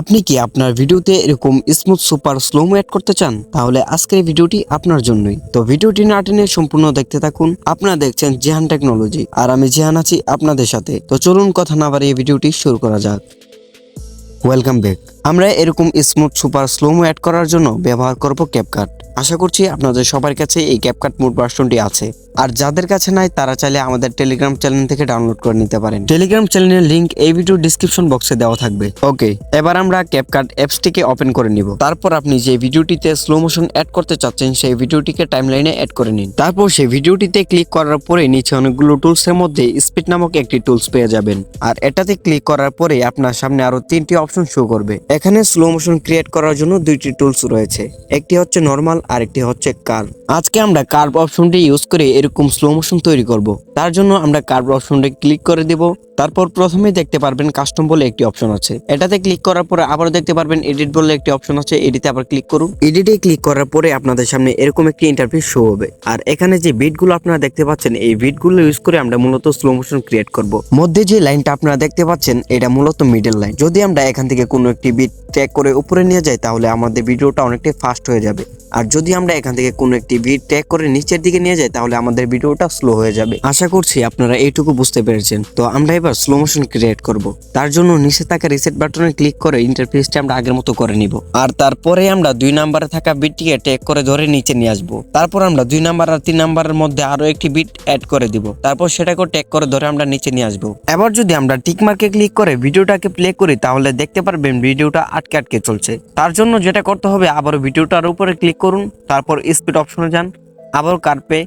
আপনি কি আপনার ভিডিওতে এরকম স্মুথ সুপার স্লোমো অ্যাড করতে চান? তাহলে আজকের ভিডিওটি আপনার জন্যই। তো ভিডিওটি না টেনে সম্পূর্ণ দেখতে থাকুন। আপনারা দেখছেন জেহান টেকনোলজি, আর আমি জেহান আছি আপনাদের সাথে। তো চলুন কথা না বাড়িয়ে ভিডিওটি শুরু করা যাক। Welcome back. আমরা এরকম স্মুথ সুপার স্লোমো অ্যাড করার জন্য ব্যবহার করব ক্যাপকাট আশা করছি আপনাদের সবার কাছে এই ক্যাপকাট মোড ভার্সনটি আছে। আর যাদের কাছে নাই, তারা চাইলে আমাদের টেলিগ্রাম চ্যানেল থেকে ডাউনলোড করে নিতে পারেন। টেলিগ্রাম চ্যানেলের লিংক এই ভিডিও ডিসক্রিপশন বক্সে দেওয়া থাকবে। ওকে এবার আমরা ক্যাপকাট অ্যাপসটিকে ওপেন করে নিব। তারপর আপনি যে ভিডিওটিতে স্লো মোশন অ্যাড করতে চাচ্ছেন, সেই ভিডিওটিকে টাইমলাইনে অ্যাড করে নিন। তারপর সেই ভিডিওটিতে ক্লিক করার পরে নিচে অনেকগুলো টুলসের মধ্যে স্পিড নামক একটি টুলস পেয়ে যাবেন। আর এটাতে ক্লিক করার পরে আপনার সামনে আরও তিনটি অপশন শো করবে। এখানে স্লো মোশন ক্রিয়েট করার জন্য দুইটি টুলস রয়েছে। একটি হচ্ছে নর্মাল আর একটি হচ্ছে কার্ভ আজকে আমরা কার্ভ অপশনটি ইউজ করে এরকম স্লো মোশন তৈরি করব। তার জন্য আমরা কার্ভ অপশনটি ক্লিক করে দেব। তারপর প্রথমে দেখতে পারবেন কাস্টম বলে একটি অপশন আছে। এটাতে ক্লিক করার পরে আবার দেখতে পারবেন এডিট বলে একটি অপশন আছে। এডিটে আবার ক্লিক করুন। এডিটে ক্লিক করার পরে আপনাদের সামনে এরকম একটি ইন্টারফেস শো হবে। আর এখানে যে বিটগুলো আপনারা দেখতে পাচ্ছেন, এই বিটগুলো ইউজ করে আমরা মূলত স্লো মোশন ক্রিয়েট করব। মধ্যে যে লাইনটা আপনারা দেখতে পাচ্ছেন, এটা মূলত মিডল লাইন যদি আমরা এখান থেকে কোনো একটি বিট ট্র্যাক করে উপরে নিয়ে যাই, তাহলে আমাদের ভিডিওটা অনেকটাই ফাস্ট হয়ে যাবে। আর যদি আমরা এখান থেকে কোনো একটি বিট ট্র্যাক করে নিচের দিকে নিয়ে যাই, তাহলে আমাদের ভিডিওটা স্লো হয়ে যাবে। আশা করছি আপনারা এইটুকু বুঝতে পেরেছেন। তো আমরা এবার স্লো মোশন ক্রিয়েট করব। তার জন্য নিচে থাকা রিসেট বাটনে ক্লিক করে ইন্টারফেসটা আমরা আগের মতো করে নিব। আর তারপরে আমরা দুই নাম্বারে থাকা বিটটিকে ট্যাগ করে ধরে নিচে নিয়ে আসব। তারপর আমরা দুই নাম্বার আর তিন নাম্বারের মধ্যে আরও একটি বিট অ্যাড করে দিব। তারপর সেটাকে ট্যাগ করে ধরে আমরা নিচে নিয়ে আসব। এবার যদি আমরা টিক মার্কে ক্লিক করে ভিডিওটাকে প্লে করি, তাহলে দেখতে পারবেন ভিডিওটা আটকে আটকে চলছে। তার জন্য যেটা করতে হবে আবার ভিডিওটার উপরে ক্লিক করুন, তারপর স্পিড অপশনে যান, আবার কার্পে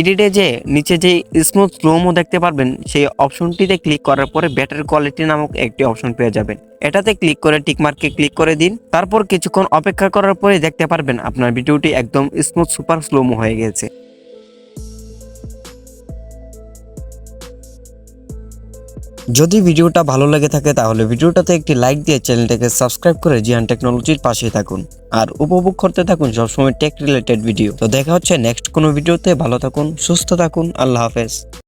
এডিটে যে নিচে যে স্মুথ স্লোমো দেখতে পারবেন, সেই অপশনটিতে ক্লিক করার পরে ব্যাটারি কোয়ালিটি নামক একটি অপশন পেয়ে যাবেন। এটাতে ক্লিক করে টিকমার্কে ক্লিক করে দিন। তারপর কিছুক্ষণ অপেক্ষা করার পরে দেখতে পারবেন আপনার ভিডিওটি একদম স্মুথ সুপার স্লোমো হয়ে গেছে। যদি ভিডিওটা ভালো লেগে থাকে তাহলে ভিডিওটাতে একটি লাইক দিয়ে চ্যানেলটাকে সাবস্ক্রাইব করে জিয়ান টেকনোলজির পাশে থাকুন। আর উপভোগ করতে থাকুন সবসময় টেক রিলেটেড ভিডিও তো দেখা হচ্ছে নেক্সট কোনো ভিডিওতে ভালো থাকুন, সুস্থ থাকুন, আল্লাহ হাফেজ।